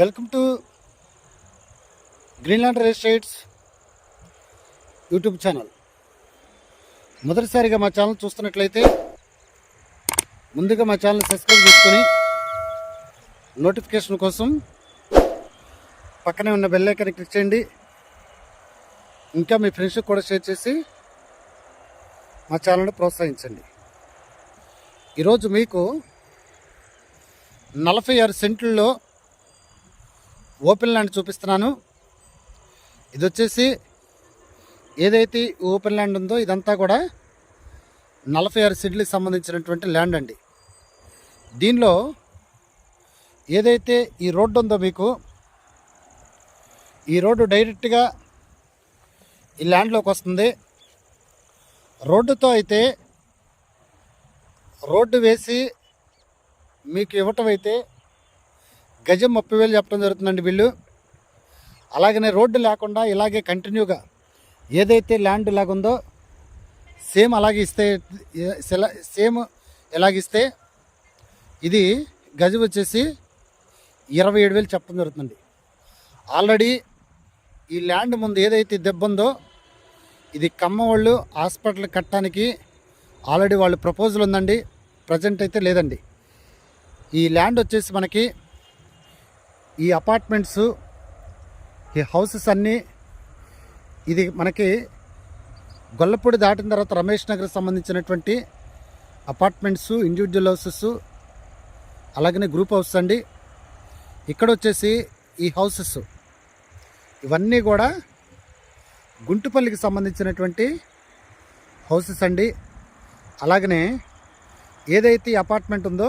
Welcome to Greenland real estates YouTube channel. మొదటిసారిగా మా channel చూస్తున్నట్లయితే ముందుగా మా ఛానల్ సబ్స్క్రైబ్ చేసుకొని నోటిఫికేషన్ కోసం పక్కనే ఉన్న బెల్ ఐకాన్ క్లిక్ చేయండి. ఇంకా మీ ఫ్రెండ్స్కి కూడా షేర్ చేసి మా ఛానల్ని ప్రోత్సహించండి. ఈరోజు మీకు నలభై ఆరు సెంట్లలో ఓపెన్ ల్యాండ్ చూపిస్తున్నాను. ఇది వచ్చేసి ఏదైతే ఓపెన్ ల్యాండ్ ఉందో ఇదంతా కూడా నలభై ఆరు సిడ్లకి సంబంధించినటువంటి ల్యాండ్ అండి. దీనిలో ఏదైతే ఈ రోడ్డు ఉందో మీకు ఈ రోడ్డు డైరెక్ట్గా ఈ ల్యాండ్లోకి వస్తుంది. రోడ్డుతో అయితే రోడ్డు వేసి మీకు ఇవ్వటం అయితే గజం ముప్పై వేలు చెప్పడం జరుగుతుందండి వీళ్ళు అలాగనే రోడ్డు లేకుండా ఇలాగే కంటిన్యూగా ఏదైతే ల్యాండ్ ఇలాగుందో సేమ్ అలాగే ఇస్తే సేమ్ ఎలాగిస్తే ఇది గజం వచ్చేసి ఇరవై ఏడు వేలు చెప్పడం జరుగుతుంది ఆల్రెడీ ఈ ల్యాండ్ ముందు ఏదైతే దెబ్బ ఉందో ఇది కమ్మ వాళ్ళు హాస్పిటల్ కట్టడానికి ఆల్రెడీ వాళ్ళు ప్రపోజల్ ఉందండి. ప్రజెంట్ అయితే లేదండి. ఈ ల్యాండ్ వచ్చేసి మనకి ఈ అపార్ట్మెంట్స్ ఈ హౌసెస్ అన్నీ ఇది మనకి గొల్లపూడి దాటిన తర్వాత రమేష్ నగర్ సంబంధించినటువంటి అపార్ట్మెంట్స్ ఇండివిజువల్ హౌసెస్ అలాగనే గ్రూప్ హౌస్ అండి. ఇక్కడ వచ్చేసి ఈ హౌసెస్ ఇవన్నీ కూడా గుంటుపల్లికి సంబంధించినటువంటి హౌసెస్ అండి. అలాగనే ఏదైతే ఈ అపార్ట్మెంట్ ఉందో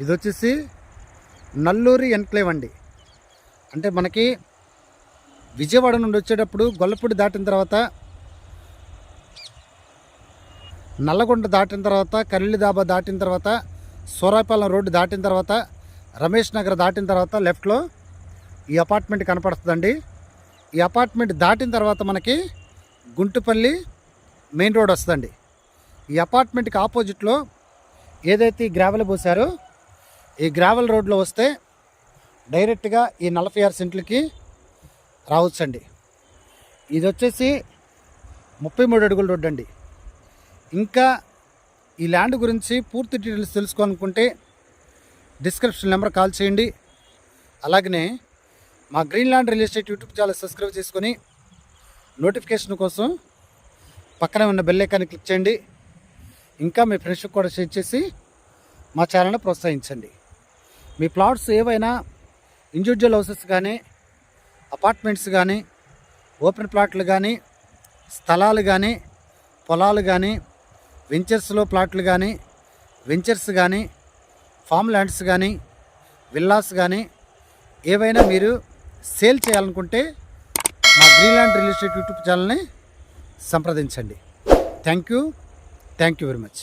ఇది వచ్చేసి నల్లూరి ఎన్క్లేవ్ అండి. అంటే మనకి విజయవాడ నుండి వచ్చేటప్పుడు గొల్లపూడి దాటిన తర్వాత నల్లగొండ దాటిన తర్వాత కరిలిదాబా దాటిన తర్వాత సూరాపాలెం రోడ్డు దాటిన తర్వాత రమేష్ నగర్ దాటిన తర్వాత లెఫ్ట్లో ఈ అపార్ట్మెంట్ కనపడుతుందండి. ఈ అపార్ట్మెంట్ దాటిన తర్వాత మనకి గుంటుపల్లి మెయిన్ రోడ్ వస్తుందండి. ఈ అపార్ట్మెంట్కి ఆపోజిట్లో ఏదైతే ఈ గ్రావెల్ పోసారో ఈ గ్రావెల్ రోడ్లో వస్తే డైరెక్ట్గా ఈ నలభై ఆరు సెంట్లకి రావచ్చండి. ఇది వచ్చేసి ముప్పై మూడు అడుగుల రోడ్డు అండి. ఇంకా ఈ ల్యాండ్ గురించి పూర్తి డీటెయిల్స్ తెలుసుకోవాలనుకుంటే డిస్క్రిప్షన్ నెంబర్ కాల్ చేయండి. అలాగనే మా green land real estate YouTube channel subscribe చేసుకొని నోటిఫికేషన్ కోసం పక్కనే ఉన్న బెల్ ఐకాన్ని క్లిక్ చేయండి. ఇంకా మీ ఫ్రెండ్స్కి కూడా షేర్ చేసి మా ఛానల్ని ప్రోత్సహించండి. మీ ప్లాట్స్ ఏవైనా ఇండివిజువల్ హౌసెస్ కానీ అపార్ట్మెంట్స్ కానీ ఓపెన్ ప్లాట్లు కానీ స్థలాలు కానీ పొలాలు కానీ వెంచర్స్లో ప్లాట్లు కానీ వెంచర్స్ కానీ ఫామ్ ల్యాండ్స్ కానీ విల్లాస్ కానీ ఏవైనా మీరు సేల్ చేయాలనుకుంటే మా గ్రీన్లాండ్ రియల్ ఎస్టేట్ యూట్యూబ్ ఛానల్ని సంప్రదించండి. Thank you thank you very much